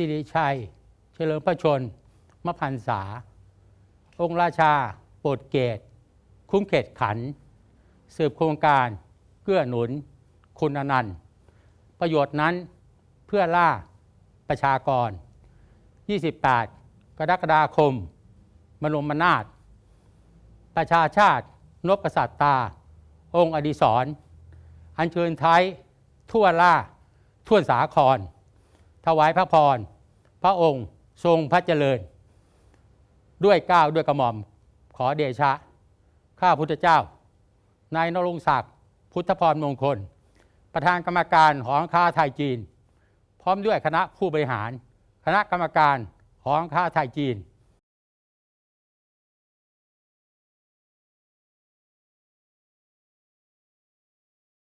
สิริชัย เฉลิมพระชนมพันษา องค์ราชา โปรดเกต คุ้มเขตขัน สืบโครงการเกื้อหนุน คุณอนันต์ ประโยชน์นั้นเพื่อล่าประชากร 28 กรกฎาคมมรมนาถประชาชาตินพกษัตริย์ตา องค์อดิศร อัญเชิญไทยทั่วล่าทั่วสาคร ถวายพระพร พระองค์ทรงพระเจริญ ด้วยก้าวด้วยกระหม่อมขอเดชะ ข้าพุทธเจ้านายนรงศักดิ์พุทธพรมงคล ประธานกรรมการหองค้าไทยจีน พร้อมด้วยคณะผู้บริหาร คณะกรรมการหองค้าไทยจีน